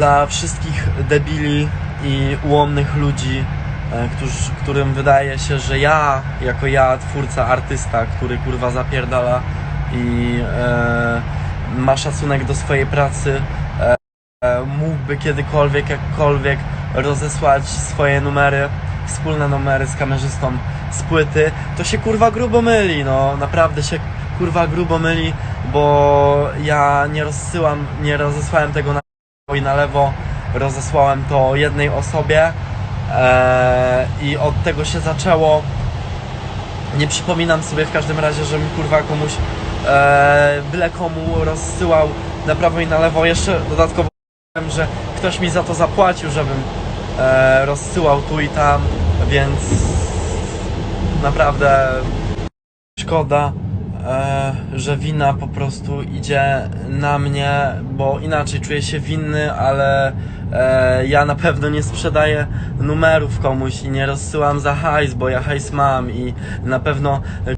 dla wszystkich debili i ułomnych ludzi, e, którzy, którym wydaje się, że ja, jako ja, twórca, artysta, który kurwa zapierdala i e, ma szacunek do swojej pracy, e, mógłby kiedykolwiek, jakkolwiek rozesłać swoje numery, wspólne numery z kamerzystą z płyty, to się kurwa grubo myli, no. Naprawdę się kurwa grubo myli, bo ja nie rozsyłam, nie rozesłałem tego na i na lewo, rozesłałem to jednej osobie e, i od tego się zaczęło. Nie przypominam sobie w każdym razie, żebym kurwa komuś e, byle komu rozsyłał na prawo i na lewo. Jeszcze dodatkowo wiem, że ktoś mi za to zapłacił, żebym e, rozsyłał tu i tam, więc naprawdę szkoda, że wina po prostu idzie na mnie, bo inaczej czuję się winny, ale e, ja na pewno nie sprzedaję numerów komuś i nie rozsyłam za hajs, bo ja hajs mam i na pewno e,